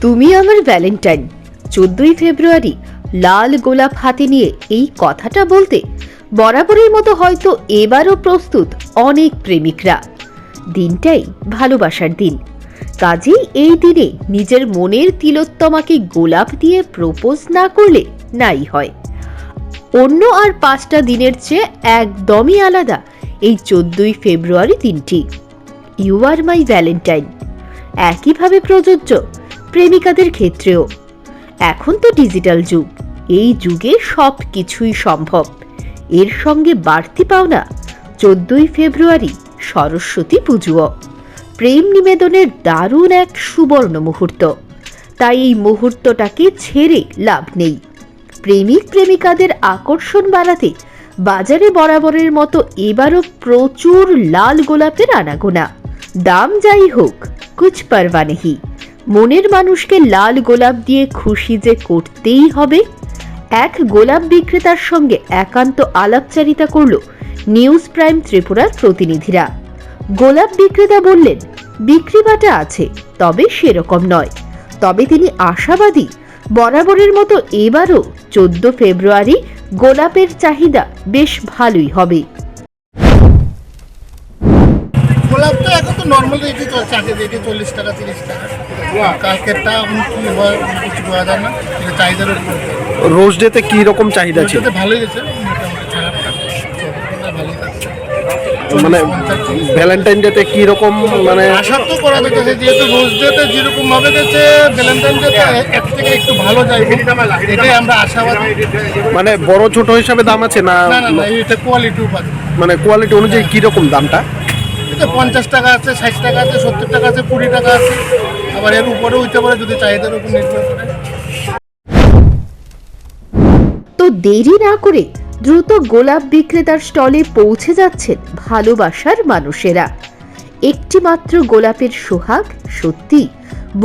তুমি আমার ভ্যালেন্টাইন চোদ্দই ফেব্রুয়ারি লাল গোলাপ হাতে নিয়ে এই কথাটা বলতে বরাবরের মতো হয়তো এবারও প্রস্তুত অনেক প্রেমিকরা। দিনটাই ভালোবাসার দিন। কাজেই এই দিনে নিজের মনের তিলোত্তমাকে গোলাপ দিয়ে প্রপোজ না করলে নাই হয়। অন্য আর পাঁচটা দিনের চেয়ে একদমই আলাদা এই চোদ্দই ফেব্রুয়ারি দিনটি। ইউ আর মাই ভ্যালেন্টাইন একইভাবে প্রযোজ্য প্রেমিকাদের ক্ষেত্রেও। এখন তো ডিজিটাল যুগ। এই যুগে সব কিছুই সম্ভব। এর সঙ্গে বাড়তি পাওনা চোদ্দই ফেব্রুয়ারি সরস্বতী পুজোও। প্রেম নিবেদনের দারুণ এক সুবর্ণ মুহূর্ত। তাই এই মুহূর্তটাকে ছেড়ে লাভ নেই। প্রেমিক প্রেমিকাদের আকর্ষণ বাড়াতে বাজারে বরাবরের মতো এবারও প্রচুর লাল গোলাপের আনাগোনা। দাম যাই হোক, কুছ পারবা নেহি মনের মানুষকে লাল গোলাপ দিয়ে খুশি যে করতেই হবে, এক গোলাপ বিক্রেতার সঙ্গে একান্ত আলাপচারিতা করল নিউজ প্রাইম ত্রিপুরার প্রতিনিধিরা। গোলাপ বিক্রেতা বললেন, বিক্রি বাটা আছে, তবে সেরকম নয়। তবে তিনি আশাবাদী, বরাবরের মতো এবারও চোদ্দ ফেব্রুয়ারি গোলাপের চাহিদা বেশ ভালোই হবে। গোলাপ তো এখন তো নর্মাল রেটই চলছে আগে রেটে চল্লিশ টাকা তিরিশ টাকা। কালকেরটা কি হয় কিছু বোঝা যায় না এটা চাহিদার রোজ ডেতে কি রকম চাহিদা ছিল? ভালোই গেছে মানে ভ্যালেন্টাইন ডেতে কি রকম মানে আশা তো করা যেতেছে যেহেতু রোজ ডেতে যেরকম ভাবে গেছে ভ্যালেন্টাইন ডেতে এক থেকে একটু ভালো যায়। এটাই আমরা আশাবাদী। মানে বড় ছোট হিসাবে দাম আছে না না না না এটা কোয়ালিটির উপর মানে কোয়ালিটি অনুযায়ী কি রকম দামটা? এটা পঞ্চাশ টাকা আছে, ষাট টাকা আছে, সত্তর টাকা আছে, কুড়ি টাকা আছে। আবার এর উপরেও হইতে পারে যদি চাহিদার উপর নির্ভর করে। তো দেরি না করে দ্রুত গোলাপ বিক্রেতার স্টলে পৌঁছে যাচ্ছেন ভালোবাসার মানুষেরা। একটি মাত্র গোলাপের সোহাগ সত্যি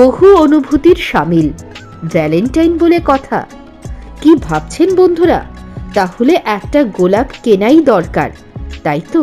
বহু অনুভূতির সামিল। ভ্যালেন্টাইন বলে কথা। কি ভাবছেন বন্ধুরা? তাহলে একটা গোলাপ কেনাই দরকার, তাই তো?